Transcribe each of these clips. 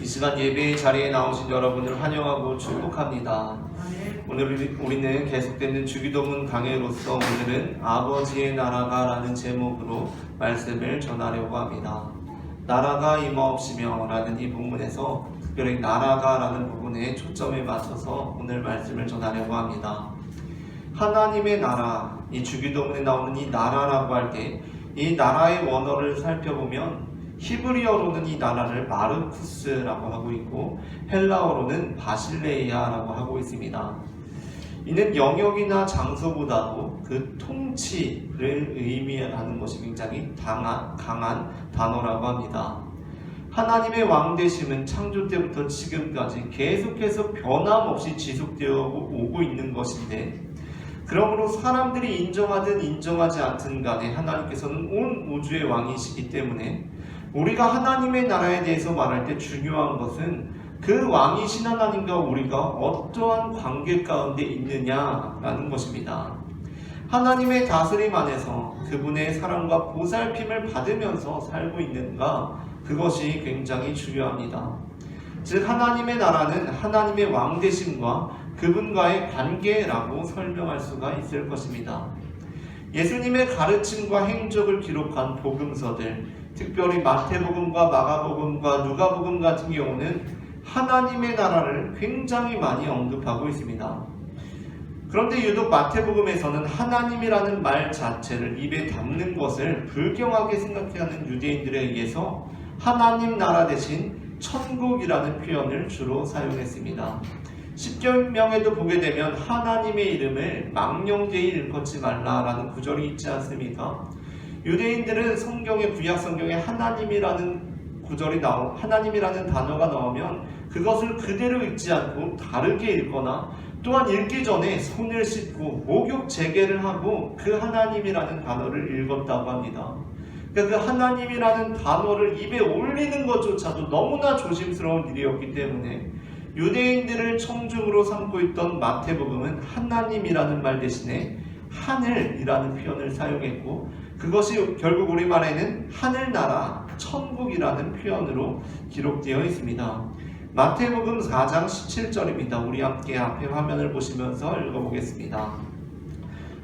이 시간 예배의 자리에 나오신 여러분을 환영하고 축복합니다. 오늘 우리- 우리는 계속되는 주기도문 강해로서 오늘은 아버지의 나라가 라는 제목으로 말씀을 전하려고 합니다. 나라가 임하옵시며 라는 이 본문에서 특별히 나라가 라는 부분에 초점에 맞춰서 오늘 말씀을 전하려고 합니다. 하나님의 나라, 이 주기도문에 나오는 이 나라라고 할 때 이 나라의 원어를 살펴보면 히브리어로는 이 나라를 마르쿠스라고 하고 있고 헬라어로는 바실레이아라고 하고 있습니다. 이는 영역이나 장소보다도 그 통치를 의미하는 것이 굉장히 강한, 강한 단어라고 합니다. 하나님의 왕 되심은 창조 때부터 지금까지 계속해서 변함없이 지속되어 오고 있는 것인데 그러므로 사람들이 인정하든 인정하지 않든 간에 하나님께서는 온 우주의 왕이시기 때문에 우리가 하나님의 나라에 대해서 말할 때 중요한 것은 그 왕이신 하나님과 우리가 어떠한 관계 가운데 있느냐라는 것입니다. 하나님의 다스림 안에서 그분의 사랑과 보살핌을 받으면서 살고 있는가 그것이 굉장히 중요합니다. 즉 하나님의 나라는 하나님의 왕되심과 그분과의 관계라고 설명할 수가 있을 것입니다. 예수님의 가르침과 행적을 기록한 복음서들, 특별히 마태복음과 마가복음과 누가복음 같은 경우는 하나님의 나라를 굉장히 많이 언급하고 있습니다. 그런데 유독 마태복음에서는 하나님이라는 말 자체를 입에 담는 것을 불경하게 생각하는 유대인들에 의해서 하나님 나라 대신 천국이라는 표현을 주로 사용했습니다. 십계명에도 보게 되면 하나님의 이름을 망령되이 일컫지 말라라는 구절이 있지 않습니까? 유대인들은 성경의 구약 성경에 하나님이라는 구절이 나오 하나님이라는 단어가 나오면 그것을 그대로 읽지 않고 다르게 읽거나 또한 읽기 전에 손을 씻고 목욕 재개를 하고 그 하나님이라는 단어를 읽었다고 합니다. 그러니까 그 하나님이라는 단어를 입에 올리는 것조차도 너무나 조심스러운 일이었기 때문에 유대인들을 청중으로 삼고 있던 마태복음은 하나님이라는 말 대신에 하늘이라는 표현을 사용했고 그것이 결국 우리말에는 하늘나라, 천국이라는 표현으로 기록되어 있습니다. 마태복음 4장 17절입니다. 우리 함께 앞에 화면을 보시면서 읽어보겠습니다.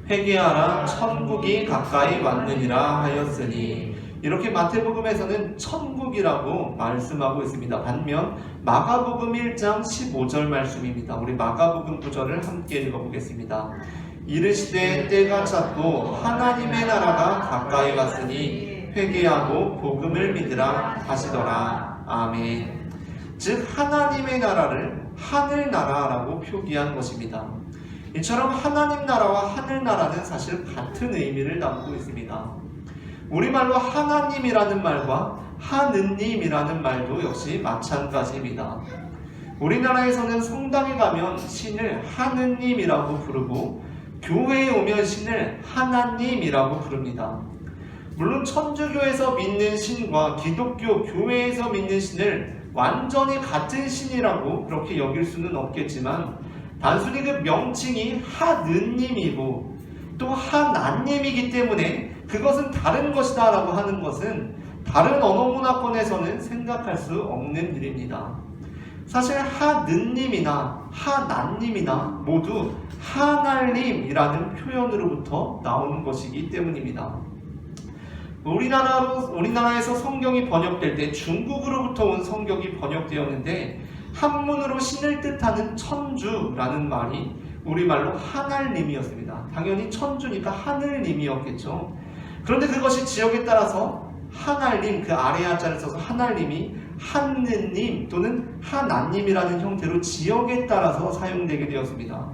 회개하라 천국이 가까이 왔느니라 하였으니 이렇게 마태복음에서는 천국이라고 말씀하고 있습니다. 반면 마가복음 1장 15절 말씀입니다. 우리 마가복음 9절을 함께 읽어보겠습니다. 이르시되 때가 찼고 하나님의 나라가 가까이 왔으니 회개하고 복음을 믿으라 하시더라. 아멘. 즉 하나님의 나라를 하늘 나라라고 표기한 것입니다. 이처럼 하나님 나라와 하늘 나라는 사실 같은 의미를 담고 있습니다. 우리말로 하나님이라는 말과 하느님이라는 말도 역시 마찬가지입니다. 우리나라에서는 성당에 가면 신을 하느님이라고 부르고 교회에 오면 신을 하나님이라고 부릅니다. 물론 천주교에서 믿는 신과 기독교 교회에서 믿는 신을 완전히 같은 신이라고 그렇게 여길 수는 없겠지만 단순히 그 명칭이 하느님이고 또 하나님이기 때문에 그것은 다른 것이다 라고 하는 것은 다른 언어 문화권에서는 생각할 수 없는 일입니다. 사실 하느님이나 하나님이나 모두 하날림이라는 표현으로부터 나오는 것이기 때문입니다. 우리나라로 우리나라에서 성경이 번역될 때 중국으로부터 온 성경이 번역되었는데 한문으로 신을 뜻하는 천주라는 말이 우리말로 하날님이었습니다. 당연히 천주니까 하늘님이었겠죠. 그런데 그것이 지역에 따라서 하날님 그 아래 한자를 써서 하날님이 하느님 또는 하나님이라는 형태로 지역에 따라서 사용되게 되었습니다.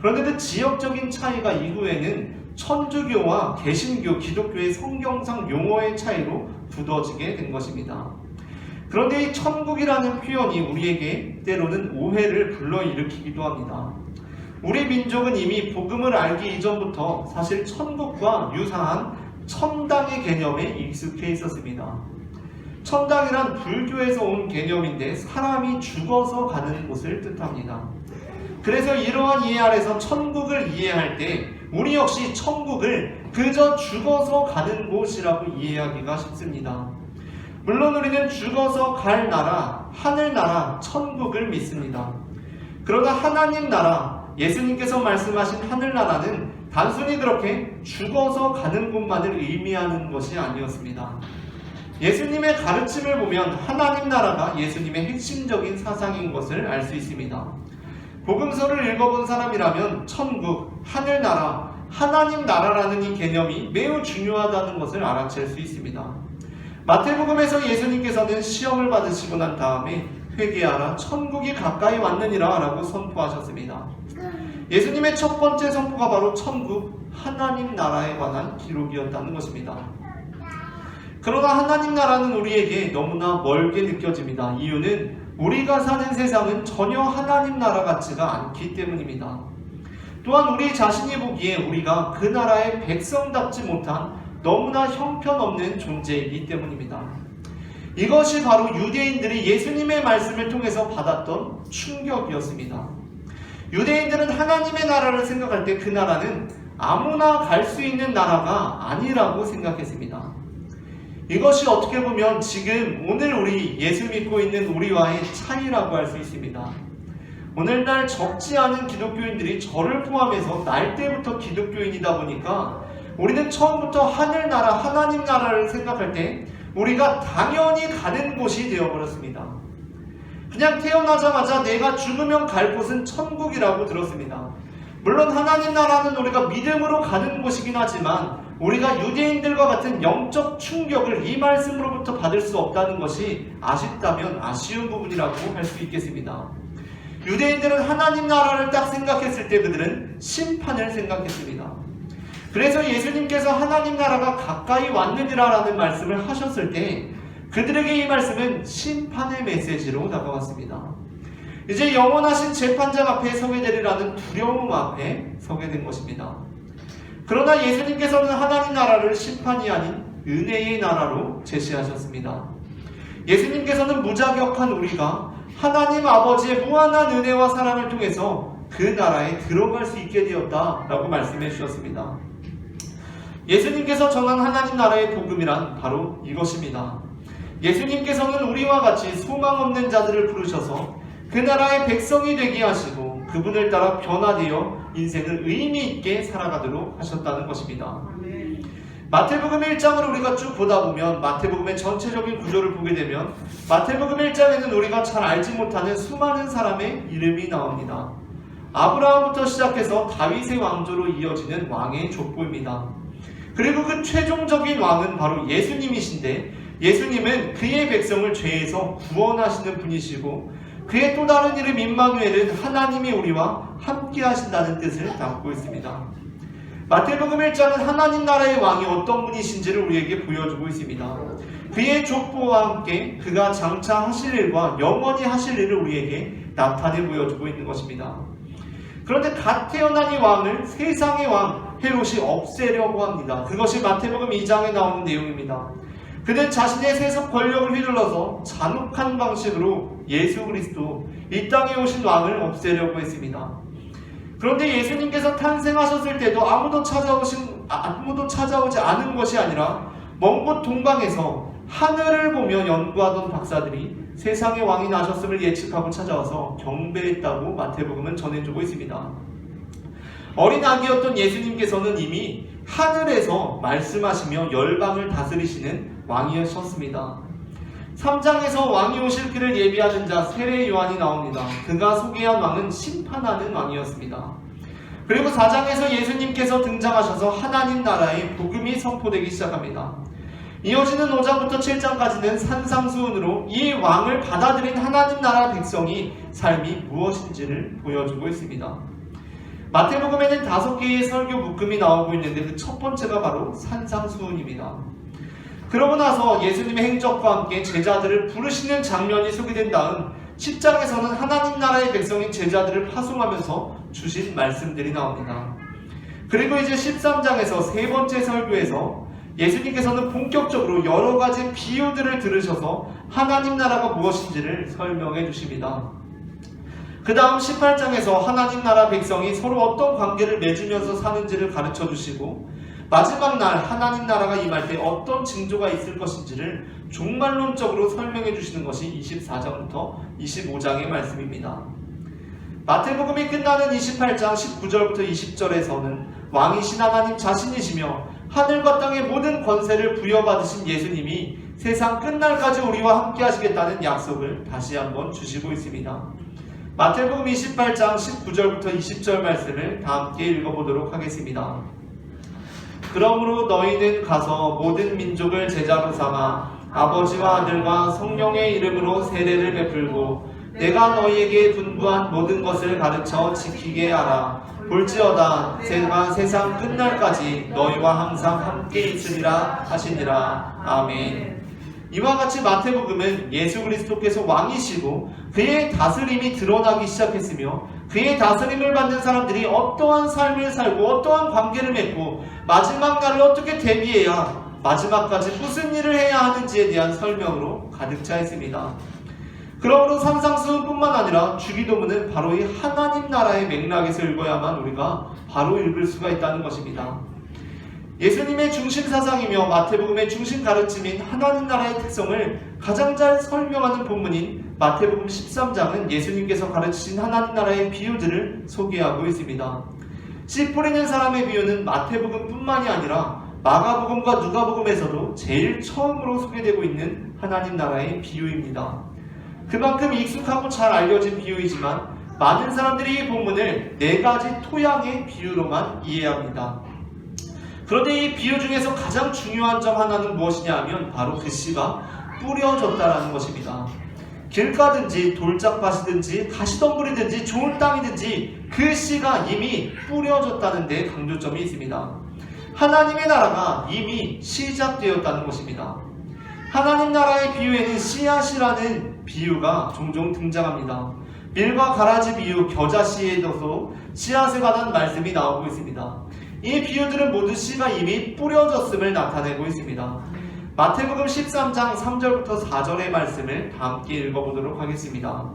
그런데 그 지역적인 차이가 이후에는 천주교와 개신교, 기독교의 성경상 용어의 차이로 굳어지게 된 것입니다. 그런데 이 천국이라는 표현이 우리에게 때로는 오해를 불러일으키기도 합니다. 우리 민족은 이미 복음을 알기 이전부터 사실 천국과 유사한 천당의 개념에 익숙해 있었습니다. 천당이란 불교에서 온 개념인데 사람이 죽어서 가는 곳을 뜻합니다. 그래서 이러한 이해 아래서 천국을 이해할 때 우리 역시 천국을 그저 죽어서 가는 곳이라고 이해하기가 쉽습니다. 물론 우리는 죽어서 갈 나라, 하늘나라, 천국을 믿습니다. 그러나 하나님 나라, 예수님께서 말씀하신 하늘나라는 단순히 그렇게 죽어서 가는 곳만을 의미하는 것이 아니었습니다. 예수님의 가르침을 보면 하나님 나라가 예수님의 핵심적인 사상인 것을 알 수 있습니다. 복음서를 읽어본 사람이라면 천국, 하늘나라, 하나님 나라라는 이 개념이 매우 중요하다는 것을 알아챌 수 있습니다. 마태복음에서 예수님께서는 시험을 받으시고 난 다음에 회개하라 천국이 가까이 왔느니라 라고 선포하셨습니다. 예수님의 첫 번째 선포가 바로 천국 하나님 나라에 관한 기록이었다는 것입니다. 그러나 하나님 나라는 우리에게 너무나 멀게 느껴집니다. 이유는 우리가 사는 세상은 전혀 하나님 나라 같지가 않기 때문입니다. 또한 우리 자신이 보기에 우리가 그 나라의 백성답지 못한 너무나 형편없는 존재이기 때문입니다. 이것이 바로 유대인들이 예수님의 말씀을 통해서 받았던 충격이었습니다. 유대인들은 하나님의 나라를 생각할 때 그 나라는 아무나 갈 수 있는 나라가 아니라고 생각했습니다. 이것이 어떻게 보면 지금 오늘 우리 예수 믿고 있는 우리와의 차이라고 할 수 있습니다. 오늘날 적지 않은 기독교인들이 저를 포함해서 날 때부터 기독교인이다 보니까 우리는 처음부터 하늘나라, 하나님 나라를 생각할 때 우리가 당연히 가는 곳이 되어버렸습니다. 그냥 태어나자마자 내가 죽으면 갈 곳은 천국이라고 들었습니다. 물론 하나님 나라는 우리가 믿음으로 가는 곳이긴 하지만 우리가 유대인들과 같은 영적 충격을 이 말씀으로부터 받을 수 없다는 것이 아쉽다면 아쉬운 부분이라고 할 수 있겠습니다. 유대인들은 하나님 나라를 딱 생각했을 때 그들은 심판을 생각했습니다. 그래서 예수님께서 하나님 나라가 가까이 왔느니라라는 말씀을 하셨을 때 그들에게 이 말씀은 심판의 메시지로 다가왔습니다. 이제 영원하신 재판장 앞에 서게 되리라는 두려움 앞에 서게 된 것입니다. 그러나 예수님께서는 하나님 나라를 심판이 아닌 은혜의 나라로 제시하셨습니다. 예수님께서는 무자격한 우리가 하나님 아버지의 무한한 은혜와 사랑을 통해서 그 나라에 들어갈 수 있게 되었다라고 말씀해 주셨습니다. 예수님께서 전한 하나님 나라의 복음이란 바로 이것입니다. 예수님께서는 우리와 같이 소망 없는 자들을 부르셔서 그 나라의 백성이 되게 하시고 그분을 따라 변화되어 인생을 의미 있게 살아가도록 하셨다는 것입니다. 마태복음 1장을 우리가 쭉 보다 보면 마태복음의 전체적인 구조를 보게 되면 마태복음 1장에는 우리가 잘 알지 못하는 수많은 사람의 이름이 나옵니다. 아브라함부터 시작해서 다윗의 왕조로 이어지는 왕의 족보입니다. 그리고 그 최종적인 왕은 바로 예수님이신데 예수님은 그의 백성을 죄에서 구원하시는 분이시고 그의 또 다른 이름 임마누엘은 하나님이 우리와 함께 하신다는 뜻을 담고 있습니다. 마태복음 1장은 하나님 나라의 왕이 어떤 분이신지를 우리에게 보여주고 있습니다. 그의 족보와 함께 그가 장차 하실 일과 영원히 하실 일을 우리에게 나타내 보여주고 있는 것입니다. 그런데 갓 태어난 이 왕을 세상의 왕 헤롯이 없애려고 합니다. 그것이 마태복음 2장에 나오는 내용입니다. 그는 자신의 세속 권력을 휘둘러서 잔혹한 방식으로 예수 그리스도 이 땅에 오신 왕을 없애려고 했습니다. 그런데 예수님께서 탄생하셨을 때도 아무도 찾아오신 아무도 찾아오지 않은 것이 아니라 먼 곳 동방에서 하늘을 보며 연구하던 박사들이 세상의 왕이 나셨음을 예측하고 찾아와서 경배했다고 마태복음은 전해주고 있습니다. 어린 아기였던 예수님께서는 이미 하늘에서 말씀하시며 열방을 다스리시는 왕이셨습니다. 3장에서 왕이 오실 그를 예비하는 자 세례 요한이 나옵니다. 그가 소개한 왕은 심판하는 왕이었습니다. 그리고 4장에서 예수님께서 등장하셔서 하나님 나라의 복음이 선포되기 시작합니다. 이어지는 5장부터 7장까지는 산상수훈으로 이 왕을 받아들인 하나님 나라 백성이 삶이 무엇인지를 보여주고 있습니다. 마태복음에는 다섯 개의 설교 묶음이 나오고 있는데 그 첫 번째가 바로 산상수훈입니다. 그러고 나서 예수님의 행적과 함께 제자들을 부르시는 장면이 소개된 다음 10장에서는 하나님 나라의 백성인 제자들을 파송하면서 주신 말씀들이 나옵니다. 그리고 이제 13장에서 세 번째 설교에서 예수님께서는 본격적으로 여러 가지 비유들을 들으셔서 하나님 나라가 무엇인지를 설명해 주십니다. 그 다음 18장에서 하나님 나라 백성이 서로 어떤 관계를 맺으면서 사는지를 가르쳐 주시고 마지막 날 하나님 나라가 임할 때 어떤 징조가 있을 것인지를 종말론적으로 설명해 주시는 것이 24장부터 25장의 말씀입니다. 마태복음이 끝나는 28장 19절부터 20절에서는 왕이신 하나님 자신이시며 하늘과 땅의 모든 권세를 부여받으신 예수님이 세상 끝날까지 우리와 함께 하시겠다는 약속을 다시 한번 주시고 있습니다. 마태복음 28장 19절부터 20절 말씀을 다 함께 읽어보도록 하겠습니다. 그러므로 너희는 가서 모든 민족을 제자로 삼아 아버지와 아들과 성령의 이름으로 세례를 베풀고 내가 너희에게 분부한 모든 것을 가르쳐 지키게 하라. 볼지어다 제가 세상 끝날까지 너희와 항상 함께 있으리라 하시니라. 아멘. 이와 같이 마태복음은 예수 그리스도께서 왕이시고 그의 다스림이 드러나기 시작했으며 그의 다스림을 받는 사람들이 어떠한 삶을 살고 어떠한 관계를 맺고 마지막 날을 어떻게 대비해야 마지막까지 무슨 일을 해야 하는지에 대한 설명으로 가득 차 있습니다. 그러므로 산상수훈뿐만 아니라 주기도문은 바로 이 하나님 나라의 맥락에서 읽어야만 우리가 바로 읽을 수가 있다는 것입니다. 예수님의 중심 사상이며 마태복음의 중심 가르침인 하나님 나라의 특성을 가장 잘 설명하는 본문인 마태복음 13장은 예수님께서 가르치신 하나님 나라의 비유들을 소개하고 있습니다. 씨 뿌리는 사람의 비유는 마태복음뿐만이 아니라 마가복음과 누가복음에서도 제일 처음으로 소개되고 있는 하나님 나라의 비유입니다. 그만큼 익숙하고 잘 알려진 비유이지만 많은 사람들이 이 본문을 네 가지 토양의 비유로만 이해합니다. 그런데 이 비유 중에서 가장 중요한 점 하나는 무엇이냐 하면 바로 그 씨가 뿌려졌다라는 것입니다. 길가든지 돌짝밭이든지 가시덤불이든지 좋은 땅이든지 그 씨가 이미 뿌려졌다는 데 강조점이 있습니다. 하나님의 나라가 이미 시작되었다는 것입니다. 하나님 나라의 비유에는 씨앗이라는 비유가 종종 등장합니다. 밀과 가라지 비유, 겨자씨에도 씨앗에 관한 말씀이 나오고 있습니다. 이 비유들은 모두 씨가 이미 뿌려졌음을 나타내고 있습니다. 마태복음 13장 3절부터 4절의 말씀을 다 함께 읽어보도록 하겠습니다.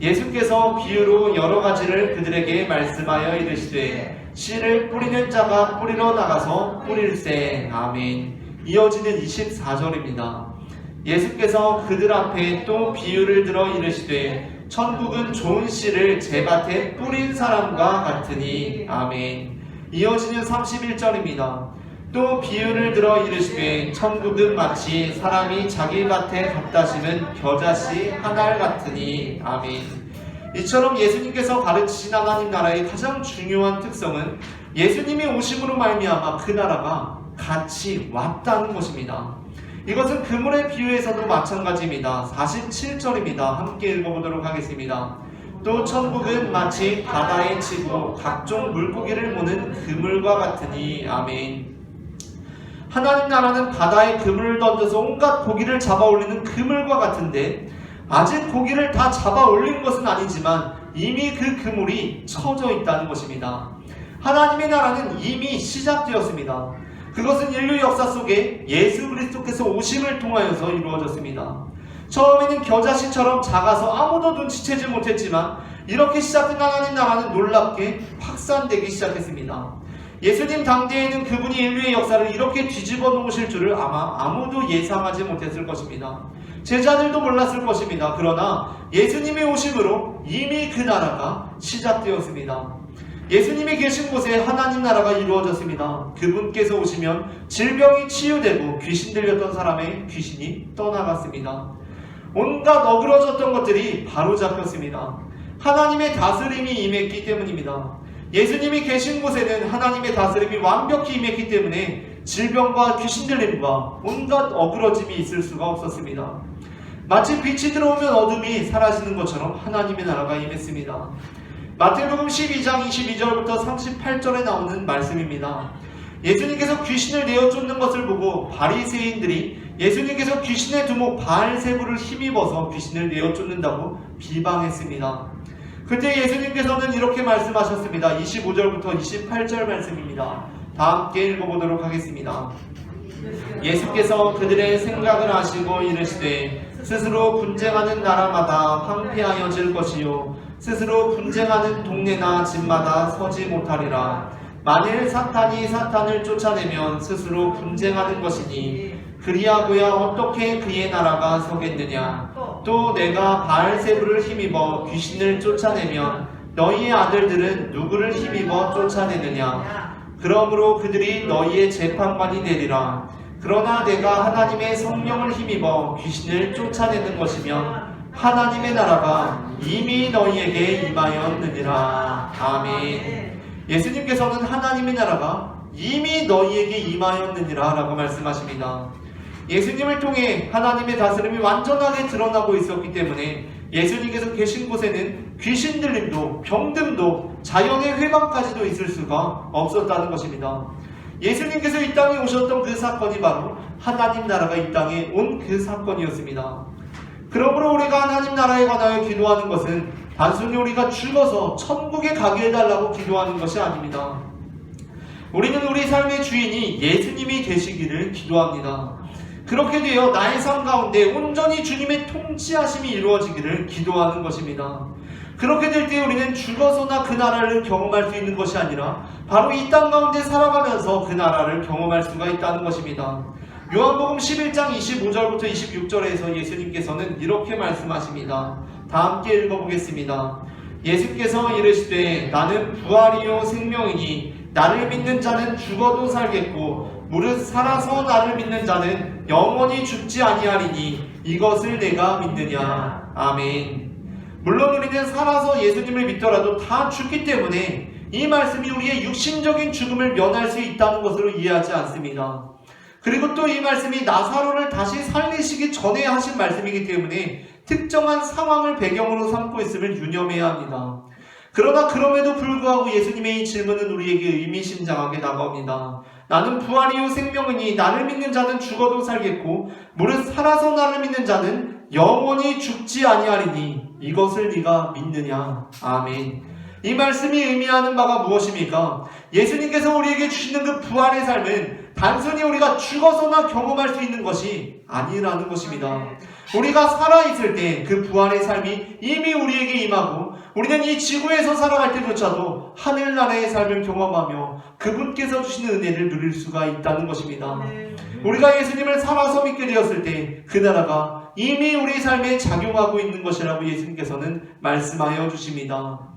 예수께서 비유로 여러 가지를 그들에게 말씀하여 이르시되 씨를 뿌리는 자가 뿌리러 나가서 뿌릴세 아멘 이어지는 24절입니다. 예수께서 그들 앞에 또 비유를 들어 이르시되 천국은 좋은 씨를 제 밭에 뿌린 사람과 같으니 아멘 이어지는 31절입니다. 또 비유를 들어 이르시되 천국은 마치 사람이 자기 밭에 갖다 심은 겨자씨 한알 같으니 아멘. 이처럼 예수님께서 가르치신 하나님 나라의 가장 중요한 특성은 예수님이 오심으로 말미암아 그 나라가 같이 왔다는 것입니다. 이것은 그물의 비유에서도 마찬가지입니다. 47절입니다. 함께 읽어보도록 하겠습니다. 또 천국은 마치 바다에 치고 각종 물고기를 모는 그물과 같으니 아멘. 하나님 나라는 바다에 그물을 던져서 온갖 고기를 잡아 올리는 그물과 같은데 아직 고기를 다 잡아 올린 것은 아니지만 이미 그 그물이 쳐져 있다는 것입니다. 하나님의 나라는 이미 시작되었습니다. 그것은 인류 역사 속에 예수 그리스도께서 오심을 통하여서 이루어졌습니다. 처음에는 겨자씨처럼 작아서 아무도 눈치채지 못했지만 이렇게 시작된 하나님 나라는 놀랍게 확산되기 시작했습니다. 예수님 당대에는 그분이 인류의 역사를 이렇게 뒤집어 놓으실 줄을 아마 아무도 예상하지 못했을 것입니다. 제자들도 몰랐을 것입니다. 그러나 예수님의 오심으로 이미 그 나라가 시작되었습니다. 예수님이 계신 곳에 하나님 나라가 이루어졌습니다. 그분께서 오시면 질병이 치유되고 귀신 들렸던 사람의 귀신이 떠나갔습니다. 온갖 어그러졌던 것들이 바로 잡혔습니다. 하나님의 다스림이 임했기 때문입니다. 예수님이 계신 곳에는 하나님의 다스림이 완벽히 임했기 때문에 질병과 귀신 들림과 온갖 어그러짐이 있을 수가 없었습니다. 마치 빛이 들어오면 어둠이 사라지는 것처럼 하나님의 나라가 임했습니다. 마태복음 12장 22절부터 38절에 나오는 말씀입니다. 예수님께서 귀신을 내어 쫓는 것을 보고 바리새인들이 예수님께서 귀신의 두목 바알세부를 힘입어서 귀신을 내어 쫓는다고 비방했습니다. 그때 예수님께서는 이렇게 말씀하셨습니다. 25절부터 28절 말씀입니다. 다 함께 읽어보도록 하겠습니다. 예수께서 그들의 생각을 아시고 이르시되 스스로 분쟁하는 나라마다 황폐하여질 것이요 스스로 분쟁하는 동네나 집마다 서지 못하리라 만일 사탄이 사탄을 쫓아내면 스스로 분쟁하는 것이니 그리하고야 어떻게 그의 나라가 서겠느냐? 또 내가 바알세부를 힘입어 귀신을 쫓아내면 너희의 아들들은 누구를 힘입어 쫓아내느냐? 그러므로 그들이 너희의 재판관이 되리라. 그러나 내가 하나님의 성령을 힘입어 귀신을 쫓아내는 것이면 하나님의 나라가 이미 너희에게 임하였느니라. 아멘. 예수님께서는 하나님의 나라가 이미 너희에게 임하였느니라 라고 말씀하십니다. 예수님을 통해 하나님의 다스림이 완전하게 드러나고 있었기 때문에 예수님께서 계신 곳에는 귀신 들림도 병듦도 자연의 회방까지도 있을 수가 없었다는 것입니다. 예수님께서 이 땅에 오셨던 그 사건이 바로 하나님 나라가 이 땅에 온 그 사건이었습니다. 그러므로 우리가 하나님 나라에 관하여 기도하는 것은 단순히 우리가 죽어서 천국에 가게 해달라고 기도하는 것이 아닙니다. 우리는 우리 삶의 주인이 예수님이 되시기를 기도합니다. 그렇게 되어 나의 삶 가운데 온전히 주님의 통치하심이 이루어지기를 기도하는 것입니다. 그렇게 될 때 우리는 죽어서나 그 나라를 경험할 수 있는 것이 아니라 바로 이 땅 가운데 살아가면서 그 나라를 경험할 수가 있다는 것입니다. 요한복음 11장 25절부터 26절에서 예수님께서는 이렇게 말씀하십니다. 다 함께 읽어보겠습니다. 예수께서 이르시되 나는 부활이요 생명이니 나를 믿는 자는 죽어도 살겠고 무릇 살아서 나를 믿는 자는 영원히 죽지 아니하리니 이것을 내가 믿느냐 아멘 물론 우리는 살아서 예수님을 믿더라도 다 죽기 때문에 이 말씀이 우리의 육신적인 죽음을 면할 수 있다는 것으로 이해하지 않습니다. 그리고 또 이 말씀이 나사로를 다시 살리시기 전에 하신 말씀이기 때문에 특정한 상황을 배경으로 삼고 있음을 유념해야 합니다. 그러나 그럼에도 불구하고 예수님의 이 질문은 우리에게 의미심장하게 다가옵니다. 나는 부활이요 생명이니 나를 믿는 자는 죽어도 살겠고 무릇 살아서 나를 믿는 자는 영원히 죽지 아니하리니 이것을 네가 믿느냐 아멘. 이 말씀이 의미하는 바가 무엇입니까? 예수님께서 우리에게 주시는 그 부활의 삶은 단순히 우리가 죽어서나 경험할 수 있는 것이 아니라는 것입니다. 우리가 살아있을 때 그 부활의 삶이 이미 우리에게 임하고 우리는 이 지구에서 살아갈 때조차도 하늘나라의 삶을 경험하며 그분께서 주시는 은혜를 누릴 수가 있다는 것입니다. 우리가 예수님을 살아서 믿게 되었을 때 그 나라가 이미 우리 삶에 작용하고 있는 것이라고 예수님께서는 말씀하여 주십니다.